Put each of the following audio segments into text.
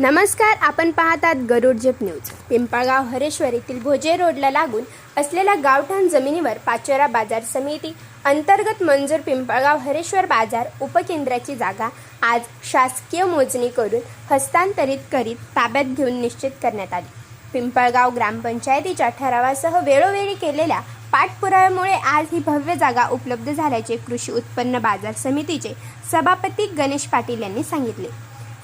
नमस्कार आपण पाहतात गरुड जेप न्यूज. पिंपळगाव हरेश्वर येथील भोजे रोडला लागून असलेल्या गावठाण जमिनीवर पाचोरा बाजार समिती अंतर्गत मंजूर पिंपळगाव हरेश्वर बाजार उपकेंद्राची जागा आज शासकीय मोजणी करून हस्तांतरित करीत ताब्यात घेऊन निश्चित करण्यात आली. पिंपळगाव ग्रामपंचायतीच्या ठरावासह वेळोवेळी केलेल्या पाठपुराव्यामुळे आज ही भव्य जागा उपलब्ध झाल्याचे कृषी उत्पन्न बाजार समितीचे सभापती गणेश पाटील यांनी सांगितले.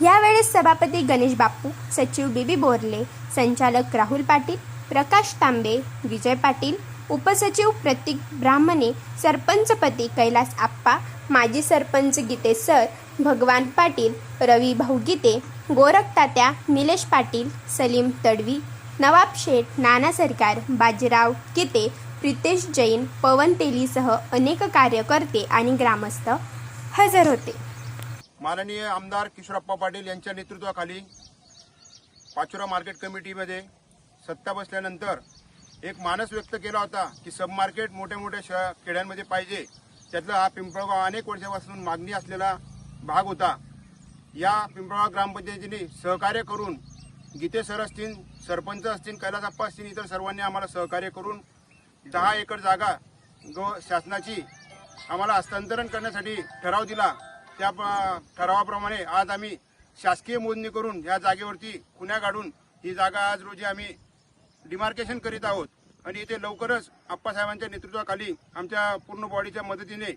यावेळेस सभापती गणेश बापू सचिव बीबी बोरले संचालक राहुल पाटील प्रकाश तांबे विजय पाटील उपसचिव प्रतीक ब्राह्मणे सरपंचपती कैलास आप्पा माजी सरपंच गीते सर भगवान पाटील रवी भाऊ गीते गोरख तात्या निलेश पाटील सलीम तडवी नवाब शेठ नाना सरकार बाजीराव गीते प्रितेश जैन पवन तेलीसह अनेक कार्यकर्ते आणि ग्रामस्थ हजर होते. माननीय आमदार किशोरप्पा पाटील यांच्या नेतृत्वाखाली पाचोरा मार्केट कमिटीमध्ये सत्ता बसल्यानंतर एक मानस व्यक्त केला होता की सब मार्केट मोठ्या मोठ्या शहर खेड्यांमध्ये पाहिजे. त्यातला हा पिंपळगाव अनेक वर्षापासून मागणी असलेला भाग होता. या पिंपळगाव ग्रामपंचायतीने सहकार्य करून गीते सर असतील सरपंच असतील कैलासप्पा असतील इतर सर्वांनी आम्हाला सहकार्य करून दहा एकर जागा ग शासनाची आम्हाला हस्तांतरण करण्यासाठी ठराव दिला. त्या प- ठरावाप्रमाणे आज आम्ही शासकीय मोजणी करून या जागेवरती खुन्या काढून ही जागा आज रोजी आम्ही डिमार्केशन करीत आहोत. आणि इथे लवकरच आप्पासाहेबांच्या नेतृत्वाखाली आमच्या पूर्ण बॉडीच्या मदतीने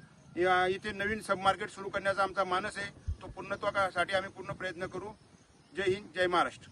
इथे नवीन सब मार्केट सुरू करण्याचा आमचा मानस आहे. तो पूर्णत्वासाठी आम्ही पूर्ण प्रयत्न करू. जय हिंद जय महाराष्ट्र.